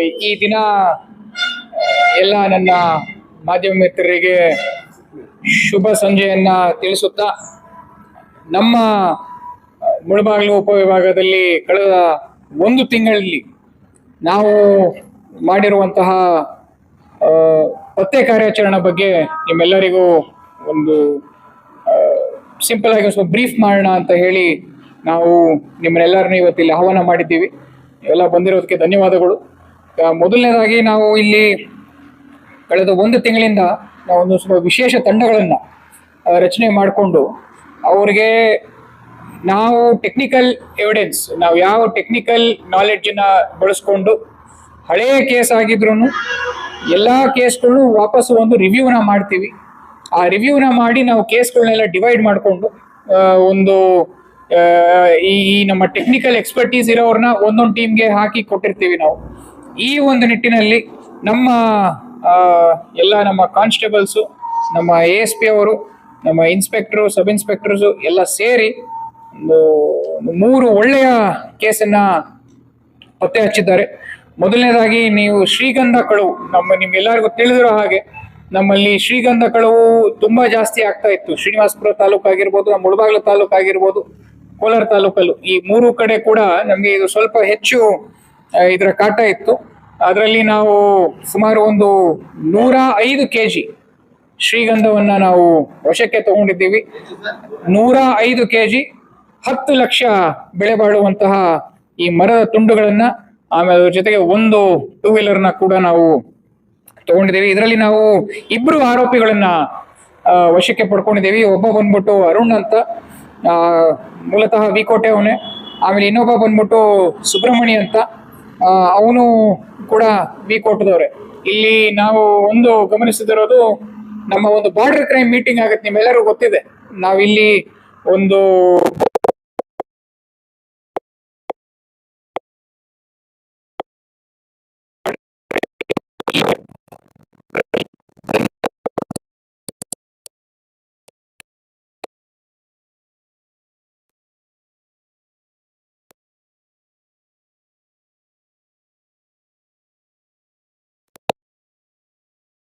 ಈ ದಿನ ಎಲ್ಲ ನನ್ನ ಮಾಧ್ಯಮ ಮಿತ್ರರಿಗೆ ಶುಭ ಸಂಜೆಯನ್ನ ತಿಳಿಸುತ್ತಾ ನಮ್ಮ ಮುಳಬಾಗಿಲು ಉಪವಿಭಾಗದಲ್ಲಿ ಕಳೆದ ಒಂದು ತಿಂಗಳಲ್ಲಿ ನಾವು ಮಾಡಿರುವಂತಹ ಪತ್ತೆ ಕಾರ್ಯಾಚರಣೆ ಬಗ್ಗೆ ನಿಮ್ಮೆಲ್ಲರಿಗೂ ಒಂದು ಸಿಂಪಲ್ ಆಗಿ ಸ್ವಲ್ಪ ಬ್ರೀಫ್ ಮಾಡೋಣ ಅಂತ ಹೇಳಿ ನಾವು ನಿಮ್ಮನ್ನೆಲ್ಲರನ್ನೂ ಇವತ್ತಿಲ್ಲಿ ಆಹ್ವಾನ ಮಾಡಿದ್ದೀವಿ. ಎಲ್ಲ ಬಂದಿರೋದಕ್ಕೆ ಧನ್ಯವಾದಗಳು. ಮೊದಲನೇದಾಗಿ ನಾವು ಇಲ್ಲಿ ಕಳೆದ ಒಂದು ತಿಂಗಳಿಂದ ನಾವು ಒಂದು ಸ್ವಲ್ಪ ವಿಶೇಷ ತಂಡಗಳನ್ನು ರಚನೆ ಮಾಡಿಕೊಂಡು ಅವರಿಗೆ ನಾವು ಟೆಕ್ನಿಕಲ್ ಎವಿಡೆನ್ಸ್ ನಾವು ಯಾವ ಟೆಕ್ನಿಕಲ್ ನಾಲೆಡ್ಜನ್ನ ಬಳಸ್ಕೊಂಡು ಹಳೆಯ ಕೇಸ್ ಆಗಿದ್ರು ಎಲ್ಲ ಕೇಸ್ಗಳು ವಾಪಸ್ ಒಂದು ರಿವ್ಯೂನ ಮಾಡ್ತೀವಿ. ಆ ರಿವ್ಯೂನ ಮಾಡಿ ನಾವು ಕೇಸ್ಗಳನ್ನೆಲ್ಲ ಡಿವೈಡ್ ಮಾಡಿಕೊಂಡು ಒಂದು ಈ ನಮ್ಮ ಟೆಕ್ನಿಕಲ್ ಎಕ್ಸ್ಪರ್ಟೀಸ್ ಇರೋರನ್ನ ಒಂದೊಂದು ಟೀಮ್ಗೆ ಹಾಕಿ ಕೊಟ್ಟಿರ್ತೀವಿ ನಾವು. ಈ ಒಂದು ನಿಟ್ಟಿನಲ್ಲಿ ನಮ್ಮ ಎಲ್ಲ ನಮ್ಮ ಕಾನ್ಸ್ಟೇಬಲ್ಸು, ನಮ್ಮ ಎ ಎಸ್ ಪಿ ಅವರು, ನಮ್ಮ ಇನ್ಸ್ಪೆಕ್ಟ್ರು, ಸಬ್ ಇನ್ಸ್ಪೆಕ್ಟರ್ಸು ಎಲ್ಲ ಸೇರಿ ಒಂದು ಮೂರು ಒಳ್ಳೆಯ ಕೇಸನ್ನು ಪತ್ತೆ ಹಚ್ಚಿದ್ದಾರೆ. ಮೊದಲನೇದಾಗಿ ನೀವು ಶ್ರೀಗಂಧ ಕಳುವು, ನಮ್ಮ ನಿಮ್ಗೆಲ್ಲರಿಗೂ ತಿಳಿದಿರೋ ಹಾಗೆ, ನಮ್ಮಲ್ಲಿ ಶ್ರೀಗಂಧ ಕಳವು ತುಂಬ ಜಾಸ್ತಿ ಆಗ್ತಾ ಇತ್ತು. ಶ್ರೀನಿವಾಸಪುರ ತಾಲೂಕು ಆಗಿರ್ಬೋದು ನಮ್ಮ ಮುಳಬಾಗ್ಲು ತಾಲೂಕು ಆಗಿರ್ಬೋದು, ಕೋಲಾರ ತಾಲೂಕಲ್ಲೂ ಈ ಮೂರು ಕಡೆ ಕೂಡ ನಮಗೆ ಇದು ಸ್ವಲ್ಪ ಹೆಚ್ಚು ಇದರ ಕಾಟ ಇತ್ತು. ಅದರಲ್ಲಿ ನಾವು ಸುಮಾರು ಒಂದು ನೂರ ಐದು ಕೆ ಜಿ ಶ್ರೀಗಂಧವನ್ನ ನಾವು ವಶಕ್ಕೆ ತಗೊಂಡಿದ್ದೀವಿ. ನೂರ ಐದು ಕೆ ಜಿ ಹತ್ತು ಲಕ್ಷ ಬೆಳೆ ಬಾಳುವಂತಹ ಈ ಮರದ ತುಂಡುಗಳನ್ನ, ಆಮೇಲೆ ಅದ್ರ ಜೊತೆಗೆ ಒಂದು ಟೂ ವೀಲರ್ನ ಕೂಡ ನಾವು ತಗೊಂಡಿದ್ದೀವಿ. ಇದರಲ್ಲಿ ನಾವು ಇಬ್ಬರು ಆರೋಪಿಗಳನ್ನ ವಶಕ್ಕೆ ಪಡ್ಕೊಂಡಿದ್ದೀವಿ. ಒಬ್ಬ ಬಂದ್ಬಿಟ್ಟು ಅರುಣ್ ಅಂತ ಮೂಲತಃ ವಿಕೋಟೆ ಅವನೇ. ಆಮೇಲೆ ಇನ್ನೊಬ್ಬ ಬಂದ್ಬಿಟ್ಟು ಸುಬ್ರಹ್ಮಣಿ ಅಂತ. ಅವನು ಕೂಡ ವಿಕೋಟದವ್ರೆ ಇಲ್ಲಿ ನಾವು ಒಂದು ಗಮನಿಸಿದಿರೋದು ನಮ್ಮ ಒಂದು ಬಾರ್ಡರ್ ಕ್ರೈಮ್ ಮೀಟಿಂಗ್ ಆಗುತ್ತೆ ನಿಮ್ಮೆಲ್ಲರೂ ಗೊತ್ತಿದೆ. ನಾವಿಲ್ಲಿ ಒಂದು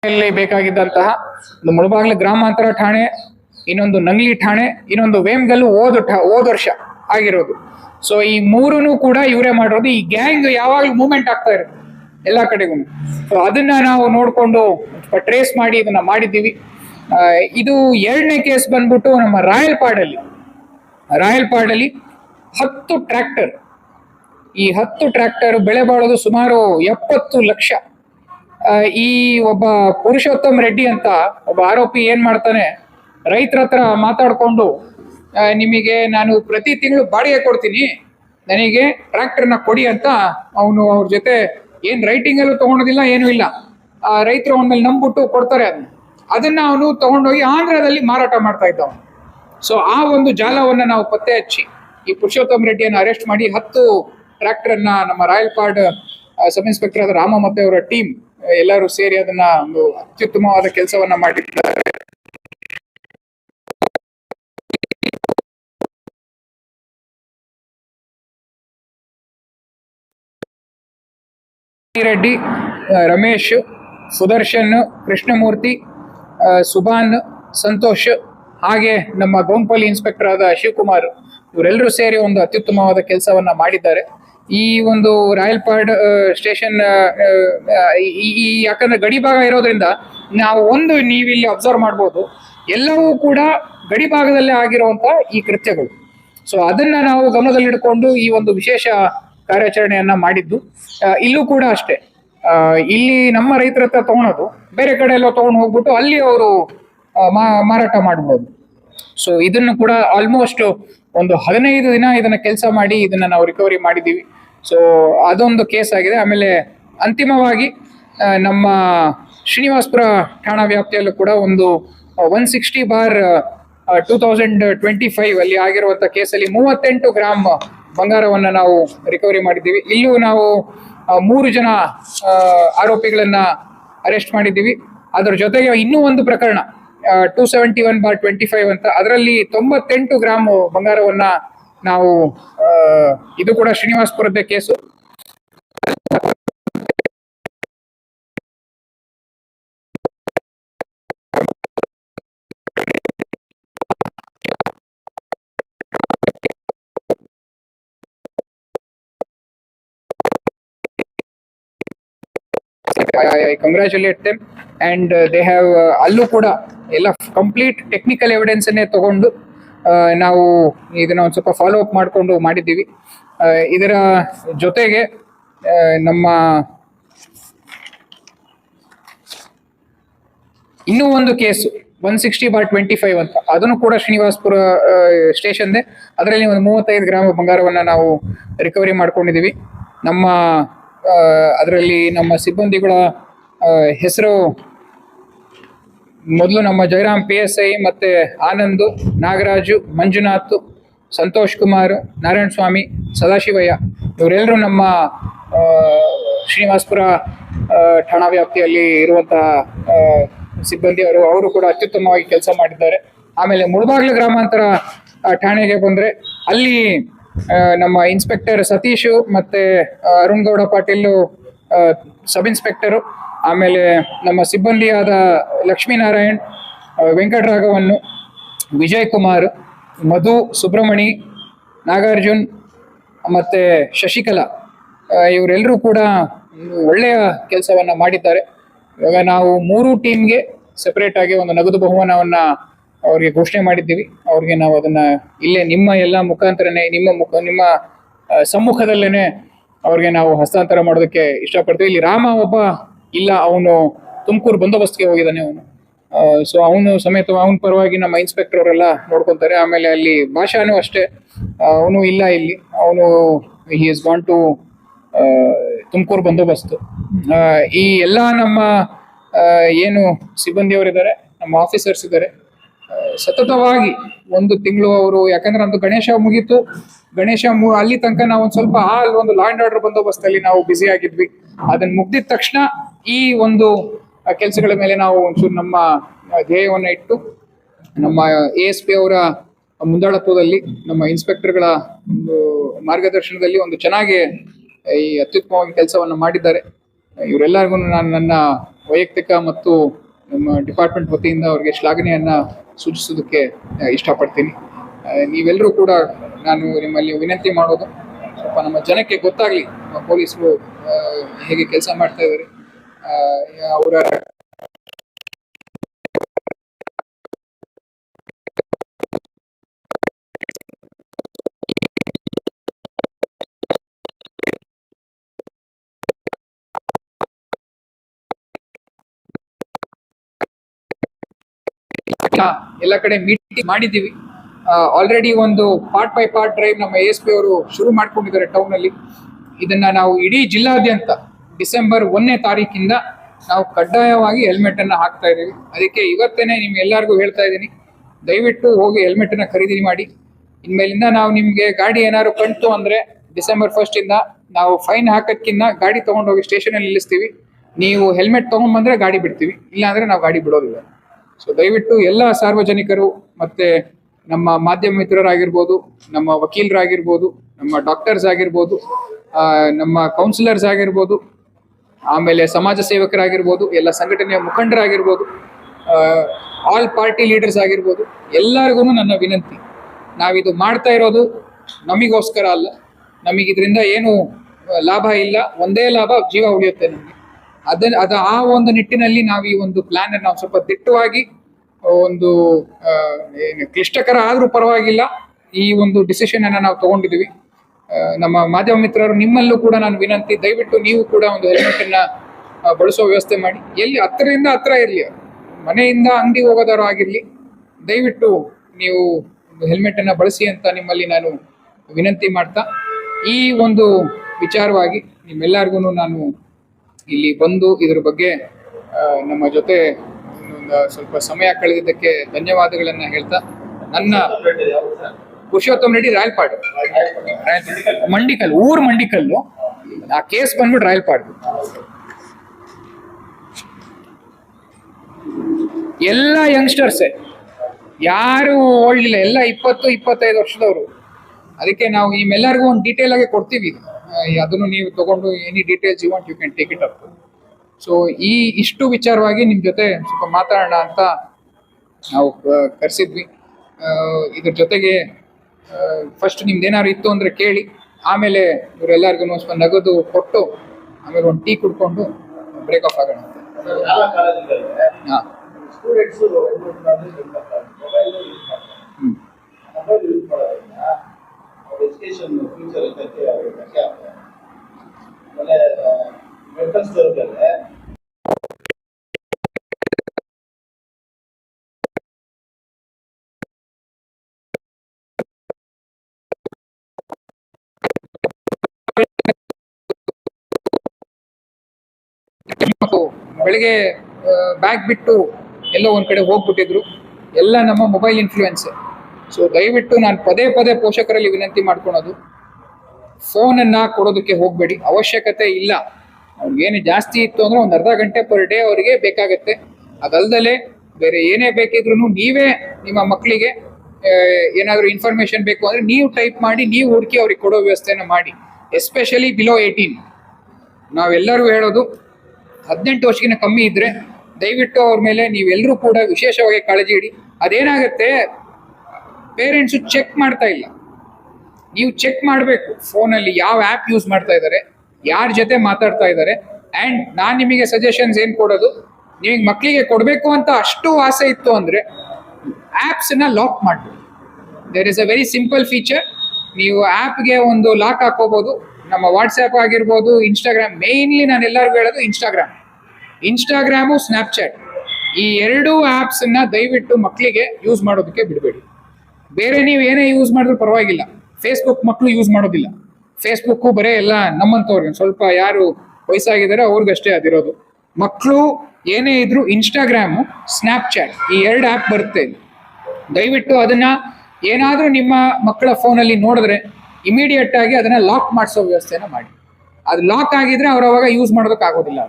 ಇಲ್ಲಿ ಬೇಕಾಗಿದ್ದಂತಹ ಒಂದು ಮುಳಬಾಗ್ಲು ಗ್ರಾಮಾಂತರ ಠಾಣೆ, ಇನ್ನೊಂದು ನಂಗ್ಲಿ ಠಾಣೆ, ಇನ್ನೊಂದು ವೇಮ್ಗಲ್ಲು ಓದು ಓದ್ ವರ್ಷ ಆಗಿರೋದು. ಸೊ ಈ ಮೂರೂ ಕೂಡ ಇವರೇ ಮಾಡಿರೋದು. ಈ ಗ್ಯಾಂಗ್ ಯಾವಾಗಲೂ ಮೂವ್ಮೆಂಟ್ ಆಗ್ತಾ ಇರುತ್ತೆ ಎಲ್ಲ ಕಡೆಗೂ. ಸೊ ಅದನ್ನ ನಾವು ನೋಡಿಕೊಂಡು ಟ್ರೇಸ್ ಮಾಡಿ ಇದನ್ನ ಮಾಡಿದ್ದೀವಿ. ಇದು ಎರಡನೇ ಕೇಸ್ ಬಂದ್ಬಿಟ್ಟು ನಮ್ಮ ರಾಯಲ್ ಪಾಡಲ್ಲಿ ರಾಯಲ್ ಪಾಡಲ್ಲಿ ಹತ್ತು ಟ್ರ್ಯಾಕ್ಟರ್ ಈ ಹತ್ತು ಟ್ರ್ಯಾಕ್ಟರ್ ಬೆಳೆ ಬಾಳೋದು ಸುಮಾರು ಎಪ್ಪತ್ತು ಲಕ್ಷ. ಈ ಒಬ್ಬ ಪುರುಷೋತ್ತಮ್ ರೆಡ್ಡಿ ಅಂತ ಒಬ್ಬ ಆರೋಪಿ ಏನ್ ಮಾಡ್ತಾನೆ? ರೈತರ ಹತ್ರ ಮಾತಾಡ್ಕೊಂಡು ನಿಮಗೆ ನಾನು ಪ್ರತಿ ತಿಂಗಳು ಬಾಡಿಗೆ ಕೊಡ್ತೀನಿ, ನನಗೆ ಟ್ರ್ಯಾಕ್ಟರ್ನ ಕೊಡಿ ಅಂತ ಅವನು ಅವ್ರ ಜೊತೆ ಏನು ರೈಟಿಂಗ್ ಅಲ್ಲೂ ತಗೊಳೋದಿಲ್ಲ ಏನೂ ಇಲ್ಲ. ಆ, ರೈತರು ಅವನ ಮೇಲೆ ನಂಬಿಟ್ಟು ಕೊಡ್ತಾರೆ ಅದನ್ನ. ಅದನ್ನ ಅವನು ತಗೊಂಡೋಗಿ ಆಂಧ್ರದಲ್ಲಿ ಮಾರಾಟ ಮಾಡ್ತಾ ಇದ್ದ ಅವನು ಸೊ ಆ ಒಂದು ಜಾಲವನ್ನ ನಾವು ಪತ್ತೆ ಹಚ್ಚಿ, ಈ ಪುರುಷೋತ್ತಮ್ ರೆಡ್ಡಿಯನ್ನು ಅರೆಸ್ಟ್ ಮಾಡಿ ಹತ್ತು ಟ್ರ್ಯಾಕ್ಟರ್ ನಮ್ಮ ರಾಯಲ್ ಪಾರ್ಡ್ ಸಬ್ ಇನ್ಸ್ಪೆಕ್ಟರ್ ಆದ ರಾಮ ಮತ್ತೆ ಅವರ ಟೀಮ್ ಎಲ್ಲರೂ ಸೇರಿ ಅದನ್ನ ಒಂದು ಅತ್ಯುತ್ತಮವಾದ ಕೆಲಸವನ್ನ ಮಾಡಿದ್ದಾರೆ. ರೆಡ್ಡಿ ರಮೇಶ್, ಸುದರ್ಶನ್, ಕೃಷ್ಣಮೂರ್ತಿ ಸುಭಾನ್, ಸಂತೋಷ್, ಹಾಗೆ ನಮ್ಮ ಗೋಂಪಲ್ಲಿ ಇನ್ಸ್ಪೆಕ್ಟರ್ ಆದ ಶಿವಕುಮಾರ್, ಇವರೆಲ್ಲರೂ ಸೇರಿ ಒಂದು ಅತ್ಯುತ್ತಮವಾದ ಕೆಲಸವನ್ನ ಮಾಡಿದ್ದಾರೆ. ಈ ಒಂದು ರಾಯಲ್ ಪಾರ್ಡ್ ಸ್ಟೇಷನ್ ಈ ಯಾಕಂದ್ರೆ ಗಡಿ ಭಾಗ ಇರೋದ್ರಿಂದ ನಾವು ಒಂದು ನೀವಿಲ್ಲಿ ಅಬ್ಸರ್ವ್ ಮಾಡ್ಬೋದು. ಎಲ್ಲವೂ ಕೂಡ ಗಡಿ ಭಾಗದಲ್ಲೇ ಆಗಿರುವಂತ ಈ ಕೃತ್ಯಗಳು. ಸೊ ಅದನ್ನ ನಾವು ಗಮನದಲ್ಲಿಡ್ಕೊಂಡು ಈ ಒಂದು ವಿಶೇಷ ಕಾರ್ಯಾಚರಣೆಯನ್ನ ಮಾಡಿದ್ದು. ಇಲ್ಲೂ ಕೂಡ ಅಷ್ಟೇ. ಇಲ್ಲಿ ನಮ್ಮ ರೈತರ ಹತ್ರ ತಗೊಳೋದು, ಬೇರೆ ಕಡೆ ಎಲ್ಲ ತಗೊಂಡು ಹೋಗ್ಬಿಟ್ಟು ಅಲ್ಲಿ ಅವರು ಮಾರಾಟ ಮಾಡ್ಬೋದು. ಸೊ ಇದನ್ನು ಕೂಡ ಆಲ್ಮೋಸ್ಟ್ ಒಂದು ಹದಿನೈದು ದಿನ ಇದನ್ನ ಕೆಲಸ ಮಾಡಿ ಇದನ್ನ ನಾವು ರಿಕವರಿ ಮಾಡಿದ್ದೀವಿ. ಸೊ ಅದೊಂದು ಕೇಸ್ ಆಗಿದೆ. ಆಮೇಲೆ ಅಂತಿಮವಾಗಿ ನಮ್ಮ ಶ್ರೀನಿವಾಸ್ಪುರ ಠಾಣಾ ವ್ಯಾಪ್ತಿಯಲ್ಲೂ ಕೂಡ ಒಂದು one sixty bar two thousand twenty five ಅಲ್ಲಿ ಆಗಿರುವಂಥ ಕೇಸಲ್ಲಿ ಮೂವತ್ತೆಂಟು ಗ್ರಾಮ್ ಬಂಗಾರವನ್ನು ನಾವು ರಿಕವರಿ ಮಾಡಿದ್ದೀವಿ. ಇಲ್ಲೂ ನಾವು ಮೂರು ಜನ ಆರೋಪಿಗಳನ್ನು ಅರೆಸ್ಟ್ ಮಾಡಿದ್ದೀವಿ. ಅದರ ಜೊತೆಗೆ ಇನ್ನೂ ಒಂದು ಪ್ರಕರಣ two seventy one bar twenty five ಅಂತ. ಅದರಲ್ಲಿ ತೊಂಬತ್ತೆಂಟು ಗ್ರಾಮ್ ಬಂಗಾರವನ್ನ ನಾವು ಇದು ಕೂಡ ಶ್ರೀನಿವಾಸ್ಪುರದ case. I congratulate them and they have ಅಲ್ಲೂ ಕೂಡ ಎಲ್ಲ ಕಂಪ್ಲೀಟ್ ಟೆಕ್ನಿಕಲ್ ಎವಿಡೆನ್ಸ್ ಅನ್ನೇ ತಗೊಂಡು ನಾವು ಇದನ್ನ ಒಂದು ಸ್ವಲ್ಪ ಫಾಲೋ ಅಪ್ ಮಾಡಿಕೊಂಡು ಮಾಡಿದ್ದೀವಿ. ಇದರ ಜೊತೆಗೆ ನಮ್ಮ ಇನ್ನೂ ಒಂದು case one sixty bar twenty five ಅಂತ. ಅದನ್ನು ಕೂಡ ಶ್ರೀನಿವಾಸ್ಪುರ ಸ್ಟೇಷನ್ದೆ. ಅದರಲ್ಲಿ ಒಂದು ಮೂವತ್ತೈದು ಗ್ರಾಮ ಬಂಗಾರವನ್ನ ನಾವು ರಿಕವರಿ ಮಾಡ್ಕೊಂಡಿದ್ದೀವಿ. ನಮ್ಮ ಅದರಲ್ಲಿ ನಮ್ಮ ಸಿಬ್ಬಂದಿಗಳ ಹೆಸರು ಮೊದಲು ನಮ್ಮ ಜಯರಾಮ್ ಪಿ ಎಸ್ ಐ ಮತ್ತು ಆನಂದ್, ನಾಗರಾಜು, ಮಂಜುನಾಥ್, ಸಂತೋಷ್ ಕುಮಾರ್, ನಾರಾಯಣ ಸ್ವಾಮಿ, ಸದಾಶಿವಯ್ಯ ಇವರೆಲ್ಲರೂ ನಮ್ಮ ಶ್ರೀನಿವಾಸಪುರ ಠಾಣಾ ವ್ಯಾಪ್ತಿಯಲ್ಲಿ ಇರುವಂತಹ ಸಿಬ್ಬಂದಿಯವರು, ಅವರು ಕೂಡ ಅತ್ಯುತ್ತಮವಾಗಿ ಕೆಲಸ ಮಾಡಿದ್ದಾರೆ. ಆಮೇಲೆ ಮುಳಬಾಗ್ಲು ಗ್ರಾಮಾಂತರ ಠಾಣೆಗೆ ಬಂದರೆ ಅಲ್ಲಿ ನಮ್ಮ ಇನ್ಸ್ಪೆಕ್ಟರ್ ಸತೀಶು ಮತ್ತು ಅರುಣ್ ಗೌಡ ಪಾಟೀಲು ಸಬ್ ಇನ್ಸ್ಪೆಕ್ಟರು ಆಮೇಲೆ ನಮ್ಮ ಸಿಬ್ಬಂದಿಯಾದ ಲಕ್ಷ್ಮೀನಾರಾಯಣ್ ವೆಂಕಟರಾಘವನ್ನು ವಿಜಯ್ ಕುಮಾರ್, ಮಧು ಸುಬ್ರಮಣಿ ನಾಗಾರ್ಜುನ್, ಮತ್ತೆ ಶಶಿಕಲಾ ಇವರೆಲ್ಲರೂ ಕೂಡ ಒಳ್ಳೆಯ ಕೆಲಸವನ್ನ ಮಾಡಿದ್ದಾರೆ. ಇವಾಗ ನಾವು ಮೂರು ಟೀಮ್ಗೆ ಸೆಪರೇಟ್ ಆಗಿ ಒಂದು ನಗದು ಬಹುಮಾನವನ್ನ ಅವ್ರಿಗೆ ಘೋಷಣೆ ಮಾಡಿದ್ದೀವಿ. ಅವ್ರಿಗೆ ನಾವು ಅದನ್ನ ಇಲ್ಲೇ ನಿಮ್ಮ ಎಲ್ಲ ಮುಖಾಂತರನೇ, ನಿಮ್ಮ ಮುಖ, ನಿಮ್ಮ ಸಮ್ಮುಖದಲ್ಲೇನೆ ಅವ್ರಿಗೆ ನಾವು ಹಸ್ತಾಂತರ ಮಾಡೋದಕ್ಕೆ ಇಷ್ಟಪಡ್ತೀವಿ. ಇಲ್ಲಿ ರಾಮ ಒಬ್ಬ ಇಲ್ಲ, ಅವನು ತುಮಕೂರು ಬಂದೋಬಸ್ತ್ಗೆ ಹೋಗಿದ್ದಾನೆ ಅವನು. ಸೊ ಅವನು ಸಮೇತ, ಅವನ ಪರವಾಗಿ ನಮ್ಮ ಇನ್ಸ್ಪೆಕ್ಟರ್ ಅವರೆಲ್ಲ ನೋಡ್ಕೊತಾರೆ. ಆಮೇಲೆ ಅಲ್ಲಿ ಭಾಷಾನು ಅಷ್ಟೇ. ಅವನು ಇಲ್ಲ ಇಲ್ಲಿ. ಅವನು he is gone to Tumakuru ಬಂದೋಬಸ್ತ್. ಈ ಎಲ್ಲ ನಮ್ಮ ಏನು ಸಿಬ್ಬಂದಿಯವರಿದ್ದಾರೆ, ನಮ್ಮ ಆಫೀಸರ್ಸ್ ಇದ್ದಾರೆ. ಸತತವಾಗಿ ಒಂದು ತಿಂಗಳು ಅವರು, ಯಾಕಂದ್ರೆ ನಮ್ದು ಗಣೇಶ ಮುಗೀತು. ಗಣೇಶ ಮು, ಅಲ್ಲಿ ತನಕ ನಾವು ಒಂದು ಸ್ವಲ್ಪ ಆ ಒಂದು ಲಾ ಅಂಡ್ ಆರ್ಡರ್ ಬಂದೋಬಸ್ತಲ್ಲಿ ನಾವು ಬ್ಯುಸಿ ಆಗಿದ್ವಿ. ಅದನ್ನ ಮುಗ್ದಿದ ತಕ್ಷಣ ಈ ಒಂದು ಕೆಲಸಗಳ ಮೇಲೆ ನಾವು ಒಂಚೂರು ನಮ್ಮ ಧ್ಯೇಯವನ್ನು ಇಟ್ಟು ನಮ್ಮ ಎ ಎಸ್ ಪಿ ಅವರ ಮುಂದಾಳತ್ವದಲ್ಲಿ, ನಮ್ಮ ಇನ್ಸ್ಪೆಕ್ಟರ್ಗಳ ಒಂದು ಮಾರ್ಗದರ್ಶನದಲ್ಲಿ ಒಂದು ಚೆನ್ನಾಗಿ ಈ ಅತ್ಯುತ್ತಮವಾಗಿ ಕೆಲಸವನ್ನು ಮಾಡಿದ್ದಾರೆ. ಇವರೆಲ್ಲರಿಗೂ ನಾನು ನನ್ನ ವೈಯಕ್ತಿಕ ಮತ್ತು ನಮ್ಮ ಡಿಪಾರ್ಟ್ಮೆಂಟ್ ವತಿಯಿಂದ ಅವರಿಗೆ ಶ್ಲಾಘನೆಯನ್ನ ಸೂಚಿಸೋದಕ್ಕೆ ಇಷ್ಟಪಡ್ತೀನಿ. ನೀವೆಲ್ಲರೂ ಕೂಡ ನಾನು ನಿಮ್ಮಲ್ಲಿ ವಿನಂತಿ ಮಾಡೋದು ಸ್ವಲ್ಪ ನಮ್ಮ ಜನಕ್ಕೆ ಗೊತ್ತಾಗಲಿ, ನಮ್ಮ ಪೊಲೀಸರು ಹೇಗೆ ಕೆಲಸ ಮಾಡ್ತಾ ಇದ್ದಾರೆ. ಅವರ ಎಲ್ಲ ಕಡೆ ಮೀಟಿಂಗ್ ಮಾಡಿದ್ದೀವಿ. ಆಲ್ರೆಡಿ ಒಂದು ಪಾರ್ಟ್ ಬೈ ಪಾರ್ಟ್ ಡ್ರೈವ್ ನಮ್ಮ ಎಸ್ ಪಿ ಅವರು ಶುರು ಮಾಡ್ಕೊಂಡಿದ್ದಾರೆ ಟೌನ್ ಅಲ್ಲಿ. ಇದನ್ನ ನಾವು ಇಡೀ ಜಿಲ್ಲಾದ್ಯಂತ ಡಿಸೆಂಬರ್ ಒಂದನೇ ತಾರೀಕಿಂದ ನಾವು ಕಡ್ಡಾಯವಾಗಿ ಹೆಲ್ಮೆಟ್ ಅನ್ನ ಹಾಕ್ತಾ ಇದ್ದೀವಿ. ಅದಕ್ಕೆ ಇವತ್ತೇನೆ ನಿಮ್ಗೆ ಎಲ್ಲರಿಗೂ ಹೇಳ್ತಾ ಇದ್ದೀನಿ. ದಯವಿಟ್ಟು ಹೋಗಿ ಹೆಲ್ಮೆಟ್ ಅನ್ನ ಖರೀದಿ ಮಾಡಿ. ಇನ್ಮೇಲಿಂದ ನಾವು ನಿಮ್ಗೆ ಗಾಡಿ ಏನಾದ್ರು ಕಂತು ಅಂದ್ರೆ ಡಿಸೆಂಬರ್ ಫಸ್ಟ್ ಇಂದ ನಾವು ಫೈನ್ ಹಾಕೋದ್ಕಿಂತ ಗಾಡಿ ತಗೊಂಡೋಗಿ ಸ್ಟೇಷನ್ ಅಲ್ಲಿ ನಿಲ್ಲಿಸ್ತೀವಿ. ನೀವು ಹೆಲ್ಮೆಟ್ ತಗೊಂಡ್ಬಂದ್ರೆ ಗಾಡಿ ಬಿಡ್ತೀವಿ. ಇಲ್ಲಾಂದ್ರೆ ನಾವು ಗಾಡಿ ಬಿಡೋದಿಲ್ಲ ಸೊ ದಯವಿಟ್ಟು ಎಲ್ಲ ಸಾರ್ವಜನಿಕರು ಮತ್ತೆ ನಮ್ಮ ಮಾಧ್ಯಮ ಮಿತ್ರರಾಗಿರ್ಬೋದು, ನಮ್ಮ ವಕೀಲರಾಗಿರ್ಬೋದು, ನಮ್ಮ ಡಾಕ್ಟರ್ಸ್ ಆಗಿರ್ಬೋದು ನಮ್ಮ ಕೌನ್ಸಿಲರ್ಸ್ ಆಗಿರ್ಬೋದು ಆಮೇಲೆ ಸಮಾಜ ಸೇವಕರಾಗಿರ್ಬೋದು ಎಲ್ಲ ಸಂಘಟನೆಯ ಮುಖಂಡರಾಗಿರ್ಬೋದು ಆಲ್ ಪಾರ್ಟಿ ಲೀಡರ್ಸ್ ಆಗಿರ್ಬೋದು ಎಲ್ಲರಿಗೂ ನನ್ನ ವಿನಂತಿ. ನಾವಿದು ಮಾಡ್ತಾ ಇರೋದು ನಮಗೋಸ್ಕರ ಅಲ್ಲ. ನಮಗೆ ಇದರಿಂದ ಏನು ಲಾಭ ಇಲ್ಲ ಒಂದೇ ಲಾಭ ಜೀವ ಉಳಿಯುತ್ತೆ ನಮಗೆ. ಅದನ್ನ ಅದ ಆ ಒಂದು ನಿಟ್ಟಿನಲ್ಲಿ ನಾವು ಈ ಒಂದು ಪ್ಲಾನ್ ನಾವು ಸ್ವಲ್ಪ ದಿಟ್ಟವಾಗಿ ಒಂದು ಏನು ಕ್ಲಿಷ್ಟಕರ ಆದರೂ ಪರವಾಗಿಲ್ಲ ಈ ಒಂದು ಡಿಸಿಷನ್ ಅನ್ನ ನಾವು ತಗೊಂಡಿದೀವಿ ಆ, ನಮ್ಮ ಮಾಧ್ಯಮ ಮಿತ್ರರು ನಿಮ್ಮಲ್ಲೂ ಕೂಡ ನಾನು ವಿನಂತಿ, ದಯವಿಟ್ಟು ನೀವು ಕೂಡ ಒಂದು ಹೆಲ್ಮೆಟ್ ಅನ್ನ ಬಳಸೋ ವ್ಯವಸ್ಥೆ ಮಾಡಿ. ಎಲ್ಲಿ ಹತ್ತರಿಂದ ಹತ್ರ ಇರಲಿ. ಮನೆಯಿಂದ ಅಂಗಡಿ ಹೋಗೋದಾರು ಆಗಿರಲಿ. ದಯವಿಟ್ಟು ನೀವು ಹೆಲ್ಮೆಟ್ ಅನ್ನ ಬಳಸಿ ಅಂತ ನಿಮ್ಮಲ್ಲಿ ನಾನು ವಿನಂತಿ ಮಾಡ್ತಾ, ಈ ಒಂದು ವಿಚಾರವಾಗಿ ನಿಮ್ಮೆಲ್ಲರಿಗೂ ನಾನು ಇಲ್ಲಿ ಬಂದು ಇದ್ರ ಬಗ್ಗೆ ನಮ್ಮ ಜೊತೆ ಸ್ವಲ್ಪ ಸಮಯ ಕಳೆದಿದ್ದಕ್ಕೆ ಧನ್ಯವಾದಗಳನ್ನ ಹೇಳ್ತಾ, ನನ್ನ ಪುರುಷೋತ್ತಮ ರೆಡ್ಡಿ ರಾಯಲ್ಪಾಡು ರಾಯಲ್ಪಾಡು. ಮಂಡಿಕಲ್ ಊರ್ ಮಂಡಿಕಲ್ಲು. ಆ ಕೇಸ್ ಬಂದ್ಬಿಟ್ಟು ರಾಯಲ್ಪಾಡು ಎಲ್ಲ ಯಂಗ್ಸ್ಟರ್ಸೇ ಯಾರು ಓಲ್ಡಿಲ್ಲ ಎಲ್ಲ ಇಪ್ಪತ್ತು, ಇಪ್ಪತ್ತೈದು ವರ್ಷದವರು. ಅದಕ್ಕೆ ನಾವು ನಿಮ್ಮೆಲ್ಲರಿಗೂ ಒಂದು ಡೀಟೇಲ್ ಆಗಿ ಕೊಡ್ತೀವಿ. ಅದನ್ನು ನೀವು ತಗೊಂಡು any details you want you can take it up so ಈ ಇಷ್ಟು ವಿಚಾರವಾಗಿ ನಿಮ್ಮ ಜೊತೆ ಸ್ವಲ್ಪ ಮಾತಾಡೋಣ ಅಂತ ನಾವು ಕರೆಸಿದ್ವಿ. ಇದ್ರ ಜೊತೆಗೆ ಫಸ್ಟ್ ನಿಮ್ದು ಏನಾದ್ರು ಇತ್ತು ಅಂದ್ರೆ ಕೇಳಿ. ಆಮೇಲೆ ಇವರೆಲ್ಲರಿಗೂ ಸ್ವಲ್ಪ ನಗದು ಕೊಟ್ಟು, ಆಮೇಲೆ ಒಂದು ಟೀ ಕುಡ್ಕೊಂಡು ಬ್ರೇಕ್ ಆಫ್ ಆಗೋಣ ಎಲ್ಲ ಬೆಳಿಗ್ಗೆ ಬ್ಯಾಗ್ ಬಿಟ್ಟು ಎಲ್ಲೋ ಒಂದು ಕಡೆ ಹೋಗ್ಬಿಟ್ಟಿದ್ರು. ಎಲ್ಲ ನಮ್ಮ ಮೊಬೈಲ್ ಇನ್ಫ್ಲೂಯೆನ್ಸ್ ಸೊ ದಯವಿಟ್ಟು ನಾನು ಪದೇ ಪದೇ ಪೋಷಕರಲ್ಲಿ ವಿನಂತಿ ಮಾಡ್ಕೊಳೋದು. ಫೋನನ್ನು ಕೊಡೋದಕ್ಕೆ ಹೋಗಬೇಡಿ. ಅವಶ್ಯಕತೆ ಇಲ್ಲ. ಏನು ಜಾಸ್ತಿ ಇತ್ತು ಅಂದ್ರೆ ಒಂದು ಅರ್ಧ ಗಂಟೆ ಪರ್ ಡೇ ಅವರಿಗೆ ಬೇಕಾಗತ್ತೆ. ಅದಲ್ದಲೆ ಬೇರೆ ಏನೇ ಬೇಕಿದ್ರು ನೀವೇ ನಿಮ್ಮ ಮಕ್ಕಳಿಗೆ ಏನಾದರೂ ಇನ್ಫಾರ್ಮೇಶನ್ ಬೇಕು ಅಂದ್ರೆ ನೀವು ಟೈಪ್ ಮಾಡಿ, ನೀವು ಹುಡುಕಿ ಅವ್ರಿಗೆ ಕೊಡೋ ವ್ಯವಸ್ಥೆನ ಮಾಡಿ. ಎಸ್ಪೆಷಲಿ ಬಿಲೋ ಏಯ್ಟೀನ್ ನಾವೆಲ್ಲರೂ ಹೇಳೋದು ಹದಿನೆಂಟು ವರ್ಷಕ್ಕಿಂತ ಕಮ್ಮಿ ಇದ್ರೆ ದಯವಿಟ್ಟು ಅವ್ರ ಮೇಲೆ ನೀವೆಲ್ಲರೂ ಕೂಡ ವಿಶೇಷವಾಗಿ ಕಾಳಜಿ ಇಡಿ. ಅದೇನಾಗುತ್ತೆ ಪೇರೆಂಟ್ಸು ಚೆಕ್ ಮಾಡ್ತಾ ಇಲ್ಲ. ನೀವು ಚೆಕ್ ಮಾಡಬೇಕು ಫೋನಲ್ಲಿ ಯಾವ ಆ್ಯಪ್ ಯೂಸ್ ಮಾಡ್ತಾ ಇದ್ದಾರೆ, ಯಾರ ಜೊತೆ ಮಾತಾಡ್ತಾ ಇದ್ದಾರೆ ಆ್ಯಂಡ್ ನಾನು ನಿಮಗೆ ಸಜೆಷನ್ಸ್ ಏನು ಕೊಡೋದು, ನಿಮಗೆ ಮಕ್ಕಳಿಗೆ ಕೊಡಬೇಕು ಅಂತ ಅಷ್ಟು ಆಸೆ ಇತ್ತು ಅಂದರೆ ಆ್ಯಪ್ಸನ್ನ ಲಾಕ್ ಮಾಡಬೇಕು there is a very simple feature ನೀವು ಆ್ಯಪ್ಗೆ ಒಂದು ಲಾಕ್ ಹಾಕೋಬಹುದು ನಮ್ಮ ವಾಟ್ಸ್ಆ್ಯಪ್ ಆಗಿರ್ಬೋದು ಇನ್ಸ್ಟಾಗ್ರಾಮ್ ಮೇಯ್ನ್ಲಿ ನಾನು ಎಲ್ಲರಿಗೂ ಹೇಳೋದು ಇನ್ಸ್ಟಾಗ್ರಾಮ್ ಇನ್ಸ್ಟಾಗ್ರಾಮು ಸ್ನ್ಯಾಪ್ಚಾಟ್ ಈ ಎರಡೂ ಆ್ಯಪ್ಸನ್ನು ದಯವಿಟ್ಟು ಮಕ್ಕಳಿಗೆ ಯೂಸ್ ಮಾಡೋದಕ್ಕೆ ಬಿಡಬೇಡಿ. ಬೇರೆ ನೀವು ಏನೇ ಯೂಸ್ ಮಾಡಿದ್ರು ಪರವಾಗಿಲ್ಲ. ಫೇಸ್ಬುಕ್ ಮಕ್ಕಳು ಯೂಸ್ ಮಾಡೋದಿಲ್ಲ. ಫೇಸ್ಬುಕ್ಕು ಬರೇ ಎಲ್ಲ ನಮ್ಮಂಥವ್ರಿಗೆ ಸ್ವಲ್ಪ ಯಾರು ವಯಸ್ಸಾಗಿದ್ದಾರೆ ಅವ್ರಿಗಷ್ಟೇ ಅದಿರೋದು. ಮಕ್ಕಳು ಏನೇ ಇದ್ರು ಇನ್ಸ್ಟಾಗ್ರಾಮು ಸ್ನ್ಯಾಪ್ಚಾಟ್ ಈ ಎರಡು ಆ್ಯಪ್ ಬರುತ್ತೆ. ದಯವಿಟ್ಟು ಅದನ್ನು ಏನಾದರೂ ನಿಮ್ಮ ಮಕ್ಕಳ ಫೋನಲ್ಲಿ ನೋಡಿದ್ರೆ ಇಮಿಡಿಯೇಟ್ ಆಗಿ ಅದನ್ನ ಲಾಕ್ ಮಾಡಿಸೋ ವ್ಯವಸ್ಥೆನ ಮಾಡಿ. ಅದು ಲಾಕ್ ಆಗಿದ್ರೆ ಅವ್ರು ಅವಾಗ ಯೂಸ್ ಮಾಡೋದಕ್ಕೆ ಆಗೋದಿಲ್ಲ.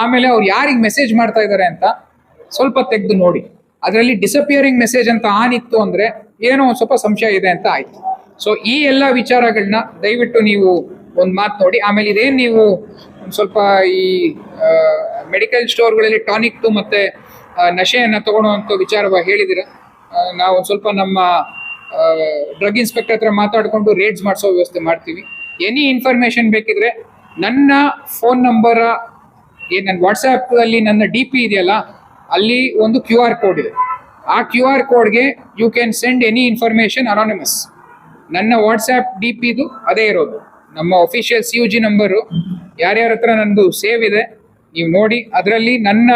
ಆಮೇಲೆ ಅವ್ರು ಯಾರಿಗೆ ಮೆಸೇಜ್ ಮಾಡ್ತಾ ಇದ್ದಾರೆ ಅಂತ ಸ್ವಲ್ಪ ತೆಗೆದು ನೋಡಿ. ಅದರಲ್ಲಿ ಡಿಸಪಿಯರಿಂಗ್ ಮೆಸೇಜ್ ಅಂತ ಆನ್ ಇತ್ತು ಅಂದ್ರೆ ಏನೋ ಒಂದು ಸ್ವಲ್ಪ ಸಂಶಯ ಇದೆ ಅಂತ ಆಯ್ತು. ಸೊ ಈ ಎಲ್ಲ ವಿಚಾರಗಳನ್ನ ದಯವಿಟ್ಟು ನೀವು ಒಂದು ಮಾತು ನೋಡಿ. ಆಮೇಲೆ ಇದೇನು ನೀವು ಸ್ವಲ್ಪ ಈ ಮೆಡಿಕಲ್ ಸ್ಟೋರ್ಗಳಲ್ಲಿ ಟಾನಿಕ್ದು ಮತ್ತೆ ನಶೆಯನ್ನು ತಗೊಳ್ಳುವಂಥ ವಿಚಾರವಾಗಿ ಹೇಳಿದಿರ. ನಾವು ಸ್ವಲ್ಪ ನಮ್ಮ ಡ್ರಗ್ ಇನ್ಸ್ಪೆಕ್ಟರ್ ಹತ್ರ ಮಾತಾಡಿಕೊಂಡು ರೇಡ್ಸ್ ಮಾಡಿಸೋ ವ್ಯವಸ್ಥೆ ಮಾಡ್ತೀವಿ. ಎನಿ ಇನ್ಫಾರ್ಮೇಶನ್ ಬೇಕಿದ್ರೆ ನನ್ನ ಫೋನ್ ನಂಬರ ಏನು ನನ್ನ ವಾಟ್ಸ್ಆ್ಯಪಲ್ಲಿ ನನ್ನ ಡಿ ಪಿ ಇದೆಯಲ್ಲ, ಅಲ್ಲಿ ಒಂದು ಕ್ಯೂ ಆರ್ ಕೋಡ್ ಇದೆ. ಆ ಕ್ಯೂ ಆರ್ ಕೋಡ್ಗೆ you can send any information anonymous ನನ್ನ ವಾಟ್ಸ್ಆ್ಯಪ್ ಡಿ ಪಿದು ಅದೇ ಇರೋದು. ನಮ್ಮ official C U G number ಯಾರ್ಯಾರ ಹತ್ರ ನಂದು ಸೇವ್ ಇದೆ, ನೀವು ನೋಡಿ, ಅದರಲ್ಲಿ ನನ್ನ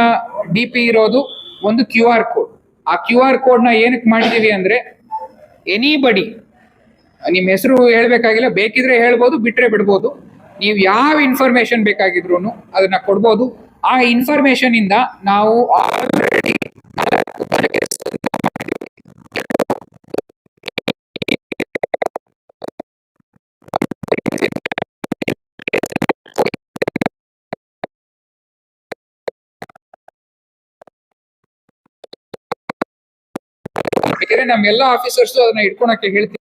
ಡಿ ಪಿ ಇರೋದು ಒಂದು ಕ್ಯೂ ಆರ್ ಕೋಡ್ ಆ ಕ್ಯೂ ಆರ್ ಕೋಡ್ನ ಏನಕ್ಕೆ ಮಾಡಿದ್ದೀವಿ ಅಂದರೆ ಎನಿ ಬಡಿ ನಿಮ್ಮ ಹೆಸರು ಹೇಳಬೇಕಾಗಿಲ್ಲ, ಬೇಕಿದ್ರೆ ಹೇಳ್ಬೋದು, ಬಿಟ್ರೆ ಬಿಡ್ಬೋದು. ನೀವು ಯಾವ ಇನ್ಫಾರ್ಮೇಶನ್ ಬೇಕಾಗಿದ್ರು ಅದನ್ನ ಕೊಡ್ಬೋದು. ಆ ಇನ್ಫಾರ್ಮೇಶನ್ ಇಂದ ನಾವು ಆಲ್ರೆಡಿ ನಮ್ಮೆಲ್ಲ ಆಫೀಸರ್ಸ್ ಅದನ್ನ ಇಟ್ಕೊಳಕ್ಕೆ ಹೇಳ್ತೀನಿ.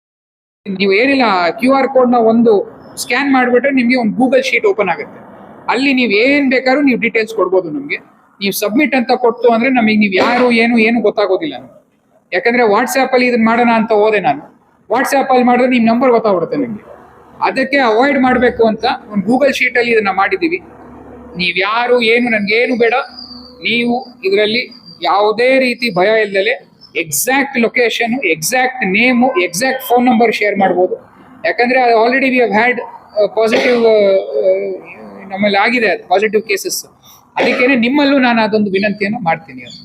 ನೀವು ಏನಿಲ್ಲ ಕ್ಯೂ ಆರ್ ಕೋಡ್ನ ಒಂದು ಸ್ಕ್ಯಾನ್ ಮಾಡಿಬಿಟ್ರೆ ನಿಮಗೆ ಒಂದು ಗೂಗಲ್ ಶೀಟ್ ಓಪನ್ ಆಗುತ್ತೆ. ಅಲ್ಲಿ ನೀವು ಏನ್ ಬೇಕಾದ್ರೂ ನೀವು ಡೀಟೇಲ್ಸ್ ಕೊಡ್ಬೋದು ನಮಗೆ. ನೀವು ಸಬ್ಮಿಟ್ ಅಂತ ಕೊಟ್ಟು ಅಂದ್ರೆ ನಮಗೆ ನೀವು ಯಾರು, ಏನು ಏನು ಗೊತ್ತಾಗೋದಿಲ್ಲ. ಯಾಕಂದ್ರೆ ವಾಟ್ಸ್ಆ್ಯಪ್ ಅಲ್ಲಿ ಇದನ್ನ ಮಾಡೋಣ ಅಂತ ಹೋದೆ ನಾನು. ವಾಟ್ಸ್ಆ್ಯಪ್ ಅಲ್ಲಿ ಮಾಡಿದ್ರೆ ನಿಮ್ ನಂಬರ್ ಗೊತ್ತಾಗ್ಬಿಡುತ್ತೆ ನಿಮಗೆ. ಅದಕ್ಕೆ ಅವಾಯ್ಡ್ ಮಾಡಬೇಕು ಅಂತ ಒಂದು ಗೂಗಲ್ ಶೀಟ್ ಅಲ್ಲಿ ಇದನ್ನ ಮಾಡಿದ್ದೀವಿ. ನೀವು ಯಾರು, ಏನು, ನನ್ಗೇನು ಬೇಡ. ನೀವು ಇದರಲ್ಲಿ ಯಾವುದೇ ರೀತಿ ಭಯ ಇಲ್ಲದೆ exact location exact name exact phone number share ಮಾಡ್ಬೋದು. ಯಾಕಂದ್ರೆ already we have had positive ನಮ್ಮಲ್ಲಿ ಆಗಿದೆ ಅದು ಪಾಸಿಟಿವ್ ಕೇಸಸ್ ಅದಕ್ಕೇನೆ ನಿಮ್ಮಲ್ಲೂ ನಾನು ಅದೊಂದು ವಿನಂತಿಯನ್ನು ಮಾಡ್ತೀನಿ ಅದು.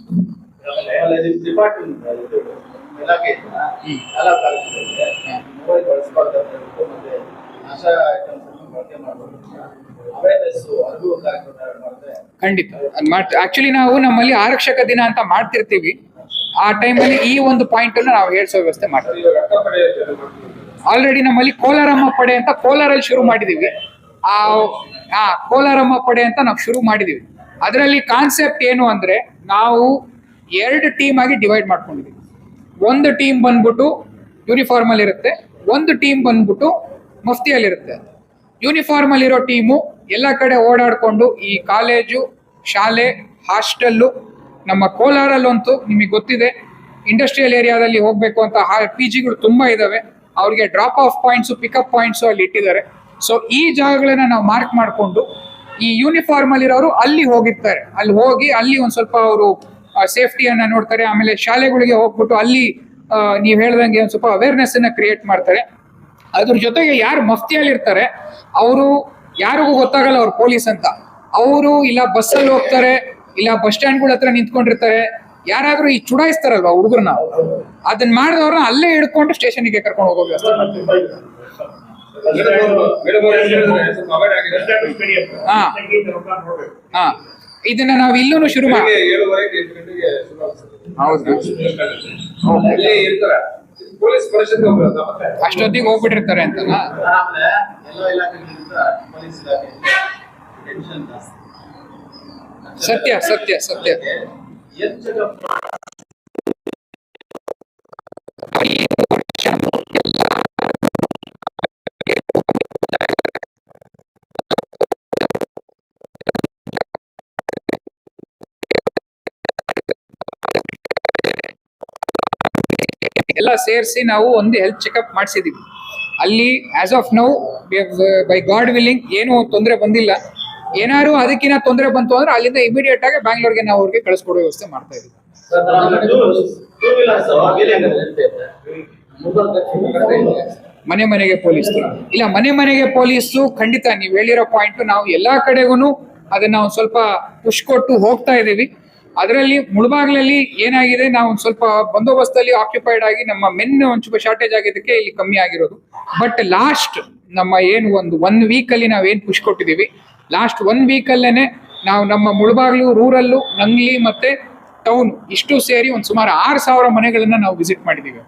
ಖಂಡಿತ. ಅದ್ ಆಕ್ಚುಲಿ ನಾವು ನಮ್ಮಲ್ಲಿ ಆರಕ್ಷಕ ದಿನ ಅಂತ ಮಾಡ್ತಿರ್ತೀವಿ. ಆ ಟೈಮಲ್ಲಿ ಈ ಒಂದು ಪಾಯಿಂಟ್ ಅನ್ನು ನಾವು ಹೇಳಿಸೋ ವ್ಯವಸ್ಥೆ ಮಾಡ್ತೀವಿ. ಆಲ್ರೆಡಿ ನಮ್ಮಲ್ಲಿ ಕೋಲಾರಮ್ಮ ಪಡೆ ಅಂತ ಕೋಲಾರಲ್ಲಿ ಶುರು ಮಾಡಿದೀವಿ. ಆ ಆ ಕೋಲಾರಮ್ಮ ಪಡೆ ಅಂತ ನಾವು ಶುರು ಮಾಡಿದೀವಿ. ಅದರಲ್ಲಿ ಕಾನ್ಸೆಪ್ಟ್ ಏನು ಅಂದ್ರೆ ನಾವು ಎರಡು ಟೀಮ್ ಆಗಿ ಡಿವೈಡ್ ಮಾಡ್ಕೊಂಡಿದ್ದೀವಿ ಒಂದು ಟೀಮ್ ಬಂದ್ಬಿಟ್ಟು ಯೂನಿಫಾರ್ಮ್ ಅಲ್ಲಿ ಇರುತ್ತೆ, ಒಂದು ಟೀಮ್ ಬಂದ್ಬಿಟ್ಟು ಮಫ್ತಿಯಲ್ಲಿರುತ್ತೆ. ಯೂನಿಫಾರ್ಮ್ ಅಲ್ಲಿರೋ ಟೀಮು ಎಲ್ಲ ಕಡೆ ಓಡಾಡ್ಕೊಂಡು ಈ ಕಾಲೇಜು ಶಾಲೆ ಹಾಸ್ಟೆಲ್ಲು ನಮ್ಮ ಕೋಲಾರಲ್ಲಂತೂ ನಿಮಗೆ ಗೊತ್ತಿದೆ ಇಂಡಸ್ಟ್ರಿಯಲ್ ಏರಿಯಾದಲ್ಲಿ ಹೋಗಬೇಕು ಅಂತ ಪಿ ಜಿಗಳು ತುಂಬ ಇದ್ದಾವೆ ಅವ್ರಿಗೆ drop off points pickup points ಅಲ್ಲಿ ಇಟ್ಟಿದ್ದಾರೆ. ಸೊ ಈ ಜಾಗಗಳನ್ನ ನಾವು ಮಾರ್ಕ್ ಮಾಡಿಕೊಂಡು, ಈ ಯೂನಿಫಾರ್ಮ್ ಅಲ್ಲಿರೋರು ಅಲ್ಲಿ ಹೋಗಿರ್ತಾರೆ. ಅಲ್ಲಿ ಹೋಗಿ, ಅಲ್ಲಿ ಒಂದು ಸ್ವಲ್ಪ ಅವರು ಸೇಫ್ಟಿಯನ್ನು ನೋಡ್ತಾರೆ. ಆಮೇಲೆ ಶಾಲೆಗಳಿಗೆ ಹೋಗ್ಬಿಟ್ಟು ಅಲ್ಲಿ ನೀವು ಹೇಳ್ದಂಗೆ ಒಂದು ಸ್ವಲ್ಪ ಅವೇರ್ನೆಸ್ ಅನ್ನ ಕ್ರಿಯೇಟ್ ಮಾಡ್ತಾರೆ. ಅದ್ರ ಜೊತೆಗೆ ಯಾರು ಮಫ್ತಿಯಲ್ಲಿರ್ತಾರೆ, ಅವರು ಯಾರಿಗೂ ಗೊತ್ತಾಗಲ್ಲ ಅವ್ರು ಪೊಲೀಸ್ ಅಂತ. ಅವರು ಇಲ್ಲ ಬಸ್ಸಲ್ಲಿ ಹೋಗ್ತಾರೆ ಇಲ್ಲ ಬಸ್ ಸ್ಟ್ಯಾಂಡ್ಗಳ ಹತ್ರ ನಿಂತ್ಕೊಂಡಿರ್ತಾರೆ. ಯಾರಾದ್ರೂ ಈ ಚುಡಾಯಿಸ್ತಾರಲ್ವಾ ಹುಡುಗರನ್ನ ಅದನ್ನ ಮಾಡಿದವ್ರನ್ನ ಅಲ್ಲೇ ಹಿಡ್ಕೊಂಡು ಸ್ಟೇಷನ್ಗೆ ಕರ್ಕೊಂಡು ಹೋಗೋ ವ್ಯವಸ್ಥೆ ಮಾಡ್ತೀವಿ ಹಾ. ಹಾ. ಇದನ್ನ ನಾವು ಇಲ್ಲೂ ಶುರು ಮಾಡಿ ಅಷ್ಟೊತ್ತಿಗೆ ಹೋಗ್ಬಿಟ್ಟಿರ್ತಾರೆ ಅಂತನಾ ಆಮೇಲೆ ಎಲ್ಲ ಇಲಾಖೆಗಳಿಂದ ಪೊಲೀಸ್ ಇಲಾಖೆ ಟೆನ್ಷನ್ ಜಾಸ್ತಿ ಸತ್ಯ ಸತ್ಯ ಸತ್ಯ. ಎಲ್ಲ ಸೇರಿಸಿ ನಾವು ಒಂದು ಹೆಲ್ತ್ ಚೆಕಪ್ ಮಾಡಿಸಿದೀವಿ. ಅಲ್ಲಿ as of now by God willing ಏನು ತೊಂದರೆ ಬಂದಿಲ್ಲ. ಏನಾದ್ರು ಅದಕ್ಕಿನ ತೊಂದರೆ ಬಂತು ಅಂದ್ರೆ ಅಲ್ಲಿಂದ ಇಮಿಡಿಯೇಟ್ ಆಗಿ ಬ್ಯಾಂಗ್ಳೂರ್ಗೆ ನಾವು ಅವ್ರಿಗೆ ಕಳಿಸ್ಕೊಡೋ ವ್ಯವಸ್ಥೆ ಮಾಡ್ತಾ ಇದ್ದೀವಿ. ಮನೆ ಮನೆಗೆ ಪೊಲೀಸ್ ಇಲ್ಲ ಮನೆ ಮನೆಗೆ ಪೊಲೀಸು ಖಂಡಿತ ನೀವು ಹೇಳಿರೋ ಪಾಯಿಂಟ್ ನಾವು ಎಲ್ಲಾ ಕಡೆಗೂ ಅದನ್ನ ಒಂದ್ ಸ್ವಲ್ಪ ಪುಷ್ ಕೊಟ್ಟು ಹೋಗ್ತಾ ಇದೀವಿ ಅದರಲ್ಲಿ ಮುಳಬಾಗ್ಲಲ್ಲಿ ಏನಾಗಿದೆ ನಾವು ಒಂದ್ ಸ್ವಲ್ಪ ಬಂದೋಬಸ್ತಲ್ಲಿ ಆಕ್ಯುಪೈಡ್ ಆಗಿ ನಮ್ಮ ಮೆನ್ ಒಂದ್ ಸ್ವಲ್ಪ ಶಾರ್ಟೇಜ್ ಆಗಿದ್ದಕ್ಕೆ ಇಲ್ಲಿ ಕಮ್ಮಿ ಆಗಿರೋದು. ಬಟ್ ಲಾಸ್ಟ್ ನಮ್ಮ ಏನು ಒಂದು ಒನ್ ವೀಕ್ ಅಲ್ಲಿ ನಾವೇನ್ ಪುಷ್ ಕೊಟ್ಟಿದೀವಿ ಲಾಸ್ಟ್ ಒನ್ ವೀಕ್ ಅಲ್ಲೇನೆ ನಾವು ನಮ್ಮ ಮುಳಬಾಗ್ಲು, ರೂರಲ್ಲು, ನಂಗ್ಲಿ ಮತ್ತೆ ಟೌನ್ ಇಷ್ಟು ಸೇರಿ ಒಂದು ಸುಮಾರು ಆರು ಸಾವಿರ ಮನೆಗಳನ್ನು ನಾವು ವಿಸಿಟ್ ಮಾಡಿದ್ದೀವಿ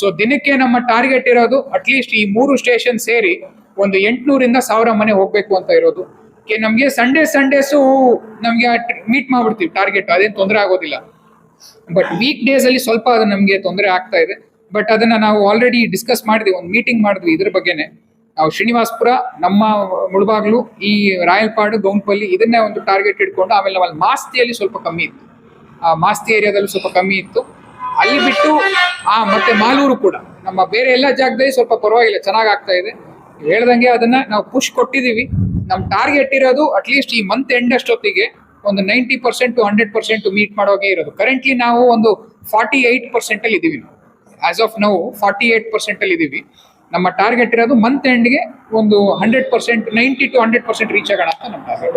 ಸೊ ದಿನಕ್ಕೆ ನಮ್ಮ ಟಾರ್ಗೆಟ್ ಇರೋದು ಅಟ್ಲೀಸ್ಟ್ ಈ ಮೂರು ಸ್ಟೇಷನ್ ಸೇರಿ ಒಂದು ಎಂಟುನೂರಿಂದ ಸಾವಿರ ಮನೆ ಹೋಗ್ಬೇಕು ಅಂತ ಇರೋದು. ನಮ್ಗೆ ಸಂಡೇ ಸಂಡೇಸು ನಮಗೆ ಮೀಟ್ ಮಾಡ್ಬಿಡ್ತೀವಿ ಟಾರ್ಗೆಟ್ ಅದೇನು ತೊಂದರೆ ಆಗೋದಿಲ್ಲ. ಬಟ್ ವೀಕ್ ಡೇಸ್ ಅಲ್ಲಿ ಸ್ವಲ್ಪ ಅದು ನಮಗೆ ತೊಂದರೆ ಆಗ್ತಾ ಇದೆ. ಬಟ್ ಅದನ್ನ ನಾವು ಆಲ್ರೆಡಿ ಡಿಸ್ಕಸ್ ಮಾಡಿದ್ವಿ, ಒಂದು ಮೀಟಿಂಗ್ ಮಾಡಿದ್ವಿ ಇದ್ರ ಬಗ್ಗೆನೆ. ನಾವು ಶ್ರೀನಿವಾಸ್ಪುರ, ನಮ್ಮ ಮುಳುಬಾಗ್ಲು, ಈ ರಾಯಲ್ಪಾಡು, ಗೌನ್ಪಲ್ಲಿ ಇದನ್ನೇ ಒಂದು ಟಾರ್ಗೆಟ್ ಇಟ್ಕೊಂಡು ಆಮೇಲೆ ನಮ್ಮಲ್ಲಿ ಮಾಸ್ತಿಯಲ್ಲಿ ಸ್ವಲ್ಪ ಕಮ್ಮಿ ಇತ್ತು. ಆ ಮಾಸ್ತಿ ಏರಿಯಾದಲ್ಲೂ ಸ್ವಲ್ಪ ಕಮ್ಮಿ ಇತ್ತು. ಅಲ್ಲಿ ಬಿಟ್ಟು ಆ ಮತ್ತೆ ಮಾಲೂರು ಕೂಡ. ನಮ್ಮ ಬೇರೆ ಎಲ್ಲ ಜಾಗದಲ್ಲಿ ಸ್ವಲ್ಪ ಪರವಾಗಿಲ್ಲ ಚೆನ್ನಾಗ್ ಆಗ್ತಾ ಇದೆ. ಹೇಳ್ದಂಗೆ ಅದನ್ನ ನಾವು ಪುಷ್ ಕೊಟ್ಟಿದೀವಿ ನಮ್ಮ ಟಾರ್ಗೆಟ್ ಇರೋದು ಅಟ್ಲೀಸ್ಟ್ ಈ ಮಂತ್ ಎಂಡ್ ಅಷ್ಟೊತ್ತಿಗೆ ಒಂದು ninety percent to hundred percent meet ಮಾಡೋಗೆ ಇರೋದು. ಕರೆಂಟ್ಲಿ ನಾವು ಒಂದು ಫಾರ್ಟಿ ಏಟ್ ಪರ್ಸೆಂಟ್ ಅಲ್ಲಿ ಇದೀವಿ ನಾವು. ಆಸ್ ಆಫ್ ನಾವು ಫಾರ್ಟಿ ಏಯ್ಟ್ ಪರ್ಸೆಂಟಲ್ಲಿ ಇದೀವಿ ನಮ್ಮ ಟಾರ್ಗೆಟ್ ಇರೋದು ಮಂತ್ ಎಂಡ್ಗೆ ಒಂದು hundred percent ninety to hundred percent reach ಆಗೋಣ ಅಂತ ನಮ್ಮ ಟಾರ್ಗೆಟ್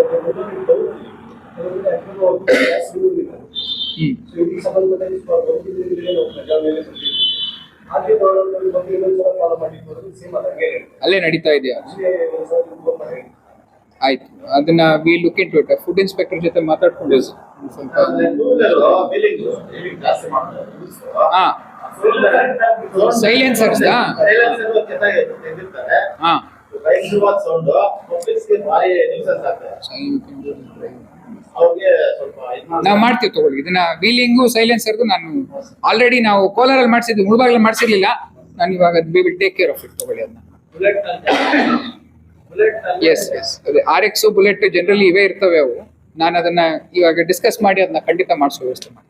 ಅಲ್ಲೇ ನಡೀತಾ ಇದೆಯಾ? ಆಯ್ತು. ಅದನ್ನ we look into it food inspector ಜೊತೆ ಮಾತಾಡ್ಕೊಂಡು ಸ್ವಲ್ಪ ಹಾ. Silencers ಆ? ಸೈಲೆನ್ಸರ್ ಚೆನ್ನಾಗಿ ತೆಗೆದಿರ್ತಾರೆ ಹಾ. ರೈತರು ಸೌಂಡ್ ಪಬ್ಲಿಕ್ಸ್ಗೆ ಭಾರಿ ನ್ಯೂಸೆನ್ಸ್ ಆಗ್ತದೆ ಅವ್ರಿಗೆ ಸ್ವಲ್ಪ ನಾವು ಮಾಡ್ತೀವಿ ತಗೊಳ್ಳಿ. ಇದನ್ನ ವೀಲಿಂಗು ಸೈಲೆನ್ಸರ್ದು ನಾನು ಆಲ್ರೆಡಿ ನಾವು ಕೋಲಾರಲ್ಲಿ ಮಾಡಿಸಿದ್ವಿ ಮುಳಬಾಗ್ಲ ಮಾಡಿಸಿರ್ಲಿಲ್ಲ. ನಾನು ಇವಾಗ we will take care of it ತಗೊಳ್ಳಿ ಅದನ್ನ. ಎಸ್ ಎಸ್ ಅದೇ ಆರ್ ಎಕ್ಸ್ ಬುಲೆಟ್ ಜನರಲಿ ಇವೇ ಇರ್ತವೆ ಅವು. ನಾನು ಅದನ್ನ ಇವಾಗ ಡಿಸ್ಕಸ್ ಮಾಡಿ ಅದನ್ನ ಖಂಡಿತ ಮಾಡಿಸೋ ವ್ಯವಸ್ಥೆ ಮಾಡಿ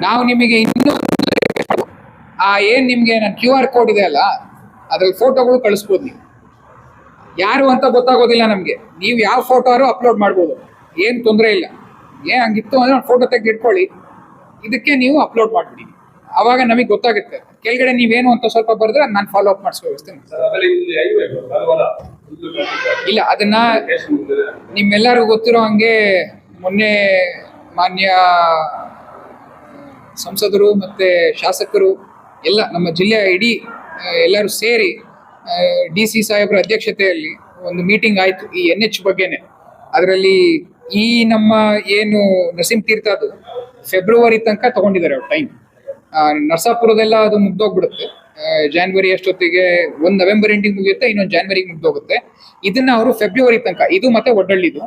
ನಾವು ನಿಮಗೆ ಇನ್ನೂ ಆ ಏನ್ ನಿಮ್ಗೆ ನನ್ನ ಕ್ಯೂ ಆರ್ ಕೋಡ್ ಇದೆ ಅಲ್ಲ, ಅದ್ರಲ್ಲಿ ಫೋಟೋಗಳು ಕಳಿಸ್ಬೋದು ನೀವು. ಯಾರು ಅಂತ ಗೊತ್ತಾಗೋದಿಲ್ಲ ನಮ್ಗೆ. ನೀವು ಯಾವ ಫೋಟೋ ಅಪ್ಲೋಡ್ ಮಾಡ್ಬೋದು. ಏನು ತೊಂದರೆ ಇಲ್ಲ. ಏ, ಹಂಗಿತ್ತು ಅಂದ್ರೆ ಫೋಟೋ ತೆಗೆದು ಇಟ್ಕೊಳ್ಳಿ ಇದಕ್ಕೆ ನೀವು ಅಪ್ಲೋಡ್ ಮಾಡ್ಬಿಡಿ. ಅವಾಗ ನಮಗೆ ಗೊತ್ತಾಗುತ್ತೆ. ಕೆಳಗಡೆ ನೀವೇನು ಅಂತ ಸ್ವಲ್ಪ ಬರೆದ್ರೆ ನಾನು ಫಾಲೋ ಅಪ್ ಮಾಡಿಸೋ ಇಲ್ಲಿ, ಅದನ್ನ ನಿಮ್ಮೆಲ್ಲರಿಗೂ ಗೊತ್ತಿರೋ ಹಂಗೆ ಮೊನ್ನೆ ಮಾನ್ಯ ಸಂಸದರು ಮತ್ತೆ ಶಾಸಕರು ಎಲ್ಲ ನಮ್ಮ ಜಿಲ್ಲೆಯ ಇಡೀ ಎಲ್ಲರೂ ಸೇರಿ ಡಿ ಸಿ ಸಾಹೇಬ್ರ ಅಧ್ಯಕ್ಷತೆಯಲ್ಲಿ ಒಂದು ಮೀಟಿಂಗ್ ಆಯಿತು ಈ ಎನ್ ಎಚ್ ಬಗ್ಗೆನೆ. ಅದರಲ್ಲಿ ಈ ನಮ್ಮ ಏನು ನರಸಿಂಹ ಅದು ಫೆಬ್ರವರಿ ತನಕ ತಗೊಂಡಿದ್ದಾರೆ ಅವ್ರು ಟೈಮ್ ನರಸಾಪುರದೆಲ್ಲ ಅದು ಮುಗ್ದೋಗ್ಬಿಡುತ್ತೆ. ಜಾನ್ವರಿ ಅಷ್ಟೊತ್ತಿಗೆ ಒಂದು ನವೆಂಬರ್ ಎಂಡಿಂಗ್ ಮುಗಿಯುತ್ತೆ, ಇನ್ನೊಂದು ಜಾನ್ವರಿಗೆ ಮುಗ್ದೋಗುತ್ತೆ. ಇದನ್ನ ಅವರು ಫೆಬ್ರವರಿ ತನಕ, ಇದು ಮತ್ತೆ ಒಡ್ಡಳ್ಳಿದು.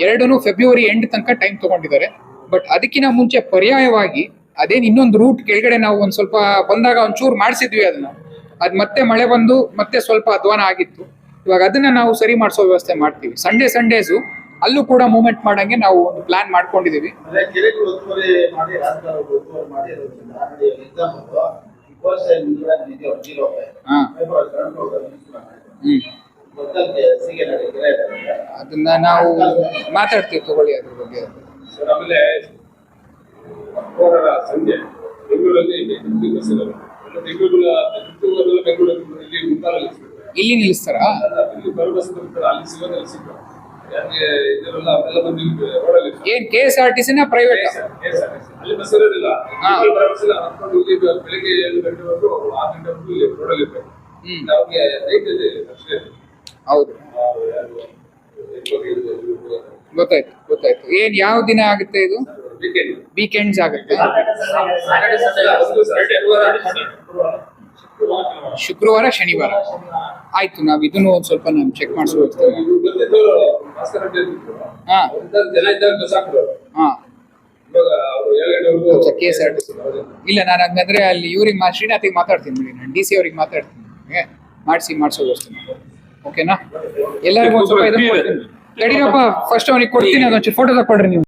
ಎರಡೂ ಫೆಬ್ರವರಿ ಎಂಡ್ ತನಕ ಟೈಮ್ ತಗೊಂಡಿದ್ದಾರೆ. ಬಟ್ ಅದಕ್ಕಿಂತ ಮುಂಚೆ ಪರ್ಯಾಯವಾಗಿ ಅದೇನ್ ಇನ್ನೊಂದು ರೂಟ್ ಕೆಳಗಡೆ ನಾವು ಒಂದ್ ಸ್ವಲ್ಪ ಬಂದಾಗ ಒಂಚೂರು ಮಾಡಿಸಿದ್ವಿ ಅದನ್ನ. ಅದ್ ಮತ್ತೆ ಮಳೆ ಬಂದು ಮತ್ತೆ ಸ್ವಲ್ಪ ಅಧ್ವಾನ ಆಗಿತ್ತು. ಇವಾಗ ಅದನ್ನ ನಾವು ಸರಿ ಮಾಡಿಸೋ ವ್ಯವಸ್ಥೆ ಮಾಡ್ತೀವಿ. ಸಂಡೇ ಸಂಡೇಸು ಅಲ್ಲೂ ಕೂಡ ಮೂವ್ಮೆಂಟ್ ಮಾಡಂಗೆ ನಾವು ಒಂದು ಪ್ಲಾನ್ ಮಾಡ್ಕೊಂಡಿದೀವಿ ಅದನ್ನ ನಾವು ಮಾತಾಡ್ತೀವಿ ತಗೊಳ್ಳಿ ಅದ್ರ ಬಗ್ಗೆ. ಆಮೇಲೆ ಸಂಜೆ ಬೆಂಗಳೂರಲ್ಲಿ ಇಲ್ಲಿ ನಿಲ್ಲಿಸ್ತಾರ? ಅಲ್ಲಿ ಸಿಗೋದಲ್ಲಿ ಏನ್ ಕೆ ಎಸ್ ಆರ್ ಟಿ ಸಿನ ಪ್ರೈವೇಟ್ ಹೌದು. ಗೊತ್ತಾಯ್ತು ಗೊತ್ತಾಯ್ತು. ಏನ್ ಯಾವ ದಿನ ಆಗುತ್ತೆ ಇದು? ವೀಕೆಂಡ್ಸ್ ಆಗುತ್ತೆ ಸಾಟರ್ಡೆ ಸಂಡೇ ಒಂದು ಸಾಟರ್ಡೆ ಶುಕ್ರವಾರ, ಶನಿವಾರ. ಆಯ್ತು, ನಾವು ಇದನ್ನು ಒಂದ್ ಸ್ವಲ್ಪ ನಾನು ಚೆಕ್ ಮಾಡಿಸ್ಬೇಕು ಇವಾಗ ಅವರು ಏಳು ಗಂಟೆವರೆಗೂ ಇಲ್ಲ, ನಾನು ಹಂಗಂದ್ರೆ ಅಲ್ಲಿ ಇವ್ರಿಗೆ ಮಾ ಶ್ರೀನಾಥಿಗೆ ಮಾತಾಡ್ತೀನಿ ಬಿಡಿ. ನಾನು ಡಿ ಸಿ ಅವ್ರಿಗೆ ಮಾತಾಡ್ತೀನಿ ಮಾಡಿಸಿ ಮಾಡಿಸೋಗೋಸ್ತೀನಿ ಓಕೆನಾ ಎಲ್ಲರಿಗೂ ಒಂದ್ ಸ್ವಲ್ಪ. ತಡೀರಪ್ಪ ಫಸ್ಟ್ ಅವ್ನಿಗೆ ಕೊಡ್ತೀನಿ ಅದೊಂಚೂರು ಫೋಟೋ ತಗೊಳ್ರಿ ನೀವು.